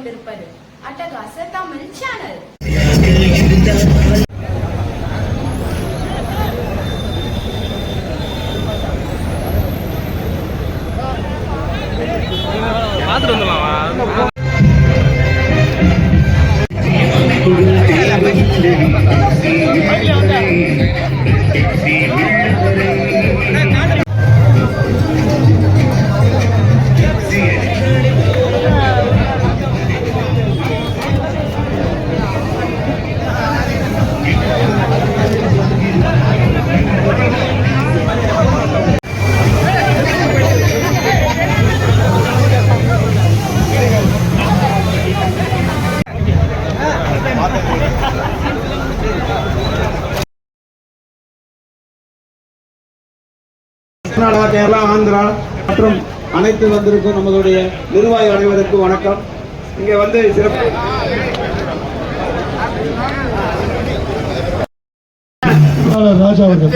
கொண்டிருப்பது அட்டகாச தமிழ் சேனல் கர்நாடகா கேரளா ஆந்திரா மற்றும் அனைத்து வந்திருக்கும் நம்மளுடைய நிர்வாகி அனைவருக்கும் வணக்கம். இங்கே வந்து சிறப்பு. ராஜா அவர்கள்.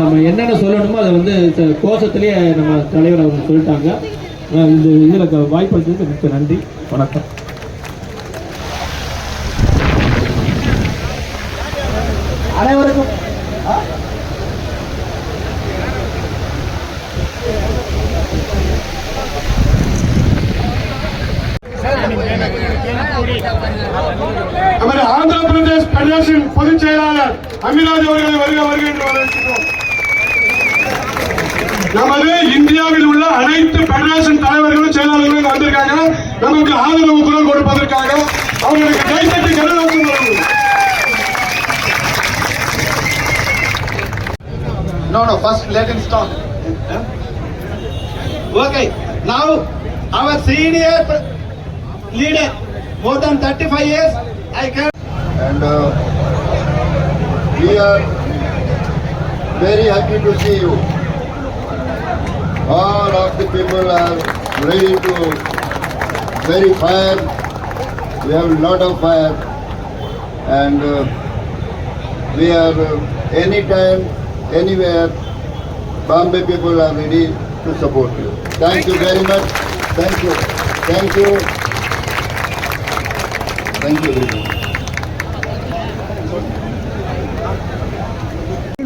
நம்ம என்னென்ன சொல்லணுமோ அதை வந்து கோஷத்திலேயே நம்ம தலைவர் அவங்க சொல்லிட்டாங்க. இந்த இதில் வாய்ப்பளித்ததுக்கு மிக்க நன்றி. வணக்கம். அனைவருக்கும் நமது ஆந்திர பிரதேஷ் பெடரேஷன் பொதுச் செயலாளர் அமிராஜ் அவர்களை வருக வருக என்று வரவேற்கிறோம் நமது அனைத்து பெடரேஷன் தலைவர்களும் செயலாளர்களும் இங்க வந்திருக்காங்க நமக்கு ஆதரவு குரல் கொடுப்பதற்காக அவர்களுக்கு கைத்தட்டி கருணாசம் வழங்கும் No, no, first let him stop. Okay, now our senior pr- leader, more than 35 years, I can. and uh, we are very happy to see you. All of the people are ready to very fire. We have a lot of fire, and uh, we are uh, anytime, anywhere. Bombay people are ready to support you. Thank you very much. Thank you. Thank you. Thank you. very much.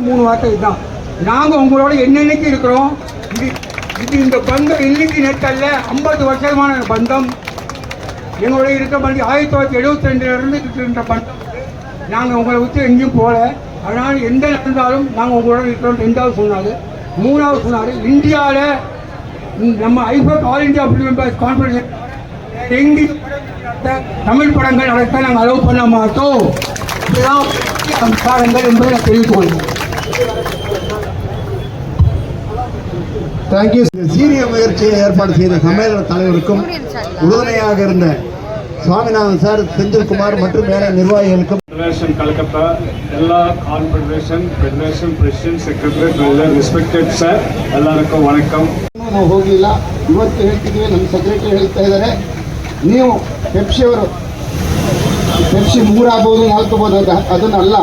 மூணு வார்த்தை இதுதான் நாங்கள் உங்களோட என்னென்னைக்கு இருக்கிறோம் இது இது இந்த பந்தம் இன்னைக்கு நெட்டல்ல ஐம்பது வருஷமான பந்தம். எங்களோட இருக்க பண்டி ஆயிரத்தி தொள்ளாயிரத்தி எழுபத்தி ரெண்டுலேருந்து இருக்கின்ற பந்தம். நாங்கள் உங்களை விட்டு எங்கேயும் போகல. அதனால் எந்த நடந்தாலும் நாங்கள் உங்களோட இருக்கிறோம் ரெண்டாவது சொன்னார். மூணாவது சொன்னார் இந்தியாவில் நம்ம ஐஃபோக் all India film members conference எங்கேயும் தமிழ் படங்கள் நடத்த நாங்கள் அலோவ் பண்ண மாட்டோம். இதுதான் அம்சாரங்கள் என்பதை நான் தெரிவித்துக் கொள்கிறேன். தேங்க்யூ சீரிய முயற்சியை ஏற்பாடு செய்த சம்மேளன தலைவருக்கும் உறுதுணையாக இருந்த சுவாமிநாதன் சார் செந்தில்குமார் மற்றும் மேல நிர்வாகிகளுக்கும் ಫೆಡರೇಷನ್ ಕಲ್ಕತ್ತಾ ಎಲ್ಲ ಕಾನ್ಫೆಡರೇಷನ್ ಫೆಡರೇಷನ್ ಪ್ರೆಸಿಡೆಂಟ್ ಸೆಕ್ರೆಟರಿ ಎಲ್ಲ ರೆಸ್ಪೆಕ್ಟೆಡ್ ಸರ್ ಎಲ್ಲರಿಗೂ ವಣಕಂ ನಾವು ಹೋಗಲಿಲ್ಲ ಇವತ್ತು ಹೇಳ್ತಿದ್ದೀವಿ ನಮ್ಮ ಸೆಕ್ರೆಟರಿ ಹೇಳ್ತಾ ಇದ್ದಾರೆ ನೀವು ಪೆಪ್ಸಿಯವರು ಪೆಪ್ಸಿ ಮೂರಾಗ್ಬೋದು ನಾಲ್ಕಬೋದು ಅದು ಅದನ್ನಲ್ಲ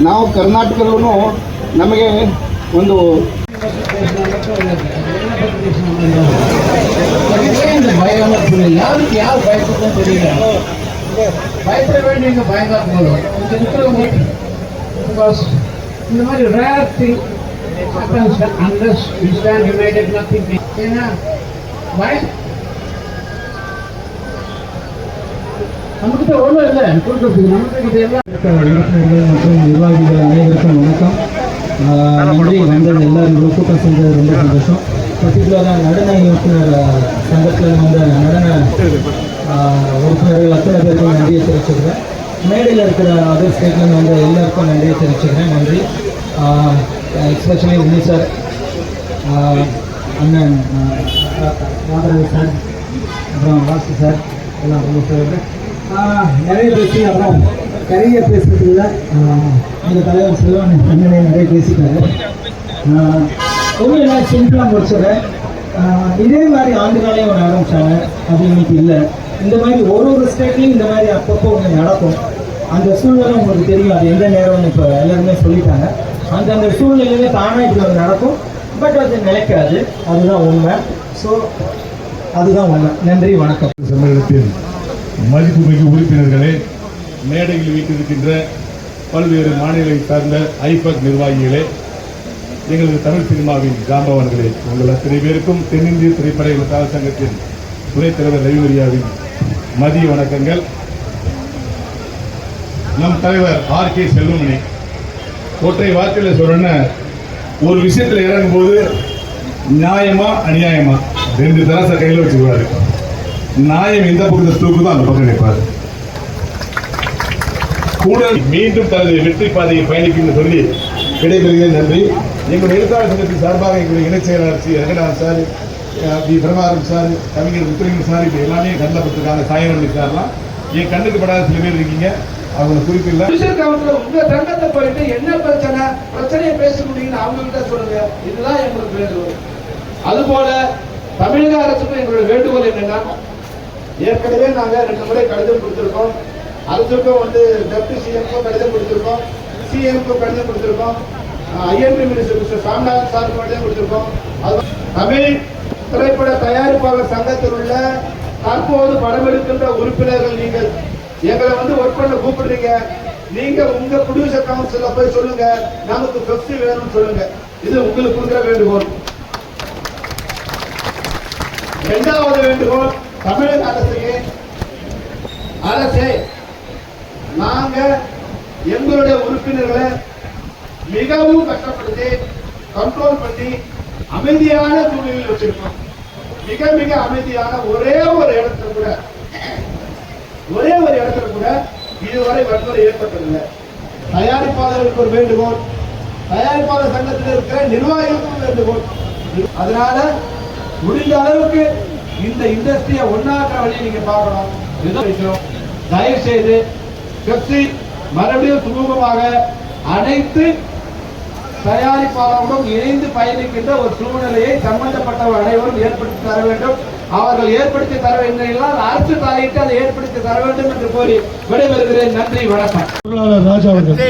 ನಾವು ಕರ್ನಾಟಕದಲ್ಲೂ ನಮಗೆ ಒಂದು யாருக்கு யார் தெரியல பயப்பட போதும் பிகாஸ் இந்த மாதிரி rare thing happens unless we stand united nothing ஏன்னா நம்மகிட்ட ஒன்றும் இல்லை கொடுக்கறதுக்கு நம்மகிட்ட எல்லாம் மற்றும் நிர்வாகிகள் அனைவருக்கும் வணக்கம் நன்றி. வந்தது எல்லாரும் கூட்டம் செஞ்சது ரொம்ப சந்தோஷம். பர்டிகுலராக நடன இயக்குனர் சங்கத்தில் வந்த நடன உறுப்பினர்கள் அத்தனை பேருக்கும் நன்றியை தெரிவிச்சுக்கிறேன். மேடையில் இருக்கிற அதர் ஸ்டேட்லேருந்து வந்த எல்லாருக்கும் நன்றியை தெரிவிச்சுக்கிறேன். நன்றி. எக்ஸ்பெஷலி உன்னி சார் அண்ணன் ஆஹ், ராமராஜ் சார் அப்புறம் வாசு சார் எல்லாம் ரொம்ப சொல்கிறேன் நிறைய பேசி அப்புறம் நிறைய பேசுறதுல எங்கள் தலைவர் செல்வன் அண்ணனே நிறைய பேசிட்டாரு. ஒன்றும் நான் சிம்பிளாக முடிச்சிடுறேன் இதே மாதிரி ஆண்டுகாலையும் ஒன்று ஆரம்பித்தாங்க அது இன்னைக்கு இல்லை. இந்த மாதிரி ஒரு ஒரு ஸ்டேட்லையும் இந்த மாதிரி அப்பப்போ ஒன்று நடக்கும். அந்த சூழ்நிலை உங்களுக்கு தெரியும். அது எந்த நேரம்னு இப்போ எல்லாருமே சொல்லிட்டாங்க. அந்த அந்த சூழ்நிலையிலே தானாக இப்படி ஒன்று நடக்கும். பட் அது நிலைக்காது. அதுதான் உண்மை. ஸோ அதுதான் உண்மை. நன்றி வணக்கம். சம்மேளனத்தின் மதிப்புமிகு உறுப்பினர்களே மேடையில் வீட்டிருக்கின்ற பல்வேறு மாநிலை சார்ந்த ஐபக் நிர்வாகிகளே எங்களது தமிழ் சினிமாவின் ஜாம்பவான்களே உங்கள் அத்தனை பேருக்கும் தென்னிந்திய திரைப்பட விவசாய சங்கத்தின் துணைத் தலைவர் ரவிமரியாவின் மதிய வணக்கங்கள். நம் தலைவர் ஆர் கே செல்வமணி ஒற்றை வார்த்தையில் சொல்லணும்னா ஒரு விஷயத்தில் இறங்கும்போது நியாயமா அநியாயமா? ரெண்டு தராசை கையில் வச்சுக்குவாரு. நியாயம் எந்த பக்கத்தை தூக்குதோ அந்த பக்கம் நிற்பார். கூட மீண்டும் தனது வெற்றி பாதையை பயணிக்கும் சொல்லி விடைபெறுகிறேன் நன்றி. எங்களுடைய எழுத்தாளர் சங்கத்தின் சார்பாக எங்களுடைய இணைச் செயலாளர் Shri Ranganathan sir P V. Prabhakaran sir கவிஞர் முத்துலிங்கம் சார் இப்போ எல்லாமே கண்ணில் பட்டிருக்காங்க சாயனி சார்லாம். என் கண்ணுக்கு படாத சில பேர் இருக்கீங்க. அவங்க குறிப்பில்ல புருஷர் கவுன்சிலர் உங்க தங்கத்தை போயிட்டு என்ன பிரச்சனை? பிரச்சனையை பேச முடியும்னு அவங்க கிட்ட சொல்லுங்க. இதுதான் எங்களுக்கு வேண்டுகோள். அதுபோல தமிழக அரசுக்கும் எங்களுடைய வேண்டுகோள் என்னன்னா ஏற்கனவே நாங்க ரெண்டு முறை கடிதம் கொடுத்திருக்கோம். அரசுக்கும் வந்து டெப்டி சிஎம்க்கும் கடிதம் கொடுத்திருக்கோம். சிஎம்க்கும் கடிதம் கொடுத்திருக்கோம். INP minister mister Saminathan sir கொடுத்திருக்கோம். அது தமிழ் திரைப்பட தயாரிப்பாளர் சங்கத்தில் உள்ள தற்போது படம் எடுக்கின்ற உறுப்பினர்கள் நீங்கள் எங்களை வந்து ஒர்க் பண்ண கூப்பிடுறீங்க. நீங்க உங்க ப்ரொடியூசர் கவுன்சில போய் சொல்லுங்க. நமக்கு பெப்சி வேணும்னு சொல்லுங்க. இது உங்களுக்கு கொடுக்குற வேண்டுகோள். இரண்டாவது வேண்டுகோள் தமிழக அரசுக்கு. அரசே நாங்க எங்களுடைய உறுப்பினர்களை மிகவும் கஷ்டப்படுத்தி கண்ட்ரோல் பண்ணி அமைதியான சூழ்நிலையில் வச்சிருக்கோம். மிக மிக அமைதியான ஒரே ஒரு இடத்துல கூட ஒரே ஒரு இடத்துல கூட இதுவரை வன்முறை ஏற்பட்டதில்லை. தயாரிப்பாளர்களுக்கு ஒரு வேண்டுகோள் தயாரிப்பாளர் சங்கத்தில் இருக்கிற நிர்வாகிகளுக்கும் வேண்டுகோள். அதனால முடிந்த அளவுக்கு இந்த இண்டஸ்ட்ரியை ஒன்னாக்குற வழியை நீங்க பார்க்கணும். இதுதான் விஷயம். தயவு செய்து பெப்சி மறுபடியும் சுமூகமாக அனைத்து தயாரிப்பாளர்களும் இணைந்து பயணிக்கின்ற ஒரு சூழ்நிலையை சம்பந்தப்பட்டவர் அனைவரும் ஏற்படுத்தி தர வேண்டும். அவர்கள் ஏற்படுத்தி தர வேண்டும் என்றால் அரசு தலையிட்டு அதை ஏற்படுத்தி தர வேண்டும் என்று கோரி விடைபெறுகிறேன். நன்றி வணக்கம். ராஜா அவர்கள்.